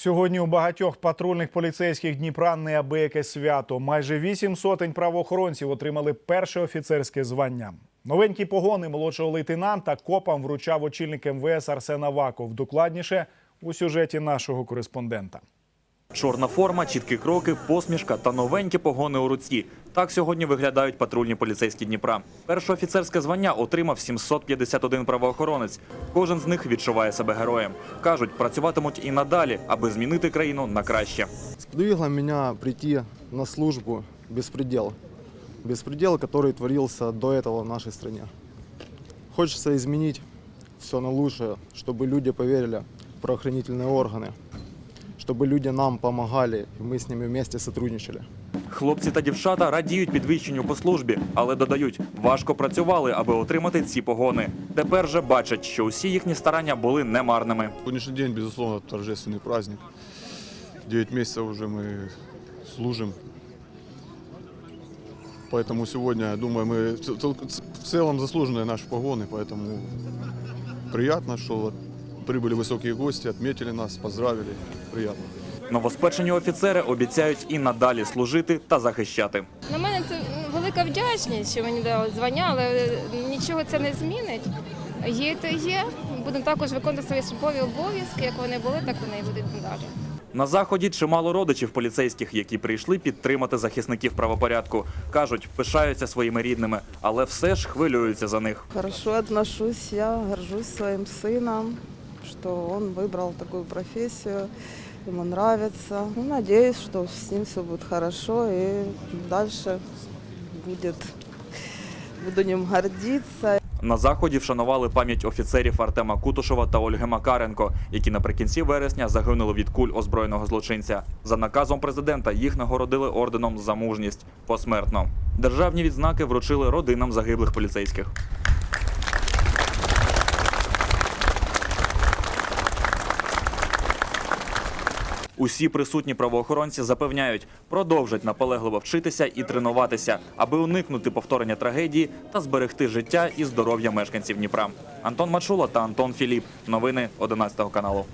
Сьогодні у багатьох патрульних поліцейських Дніпра неабияке свято. Майже вісім сотень правоохоронців отримали перше офіцерське звання. Новенькі погони молодшого лейтенанта копам вручав очільник МВС Арсен Аваков. Докладніше у сюжеті нашого кореспондента. Чорна форма, чіткі кроки, посмішка та новенькі погони у руці. Так сьогодні виглядають патрульні поліцейські Дніпра. Перше офіцерське звання отримав 751 правоохоронець. Кожен з них відчуває себе героєм. Кажуть, працюватимуть і надалі, аби змінити країну на краще. Сподвигло меня прийти на службу беспредел. Беспредел, который творился до этого в нашей стране. Хочется изменить все на лучшее, чтобы люди поверили в правоохранительные органы, чтобы люди нам помогали, и мы с ними вместе сотрудничали. Хлопці та дівчата радіють підвищенню по службі, але додають, важко працювали, аби отримати ці погони. Тепер же бачать, що усі їхні старання були немарними. Сегодняшний день, безусловно, торжественный праздник. Девять месяцев уже мы служим. Поэтому сегодня, я думаю, мы в цел- в целом заслуженные наши погоны, поэтому приятно, что вот прибыли высокие гости, отметили нас, поздравили. Приятно. Новоспечені офіцери обіцяють і надалі служити та захищати. На мене це велика вдячність, що мені дали звання, але нічого це не змінить. Є то є. Будемо також виконувати свої службові обов'язки. Як вони були, так вони і будуть надалі. На заході чимало родичів поліцейських, які прийшли підтримати захисників правопорядку. кажуть, пишаються своїми рідними, але все ж хвилюються за них. Хорошо отношусь, я горжусь своим сыном, что он выбрал такую профессию, ему нравится. Ну, Надеюсь, что с ним все будет хорошо и дальше будет, буду ним гордиться. На заході вшанували пам'ять офіцерів Артема Кутушова та Ольги Макаренко, які наприкінці вересня загинули від куль озброєного злочинця. За наказом президента їх нагородили орденом за мужність посмертно. Державні відзнаки вручили родинам загиблих поліцейських. Усі присутні правоохоронці запевняють, продовжать наполегливо вчитися і тренуватися, аби уникнути повторення трагедії та зберегти життя і здоров'я мешканців Дніпра. Антон Мачула та Антон Філіп. Новини 11 каналу.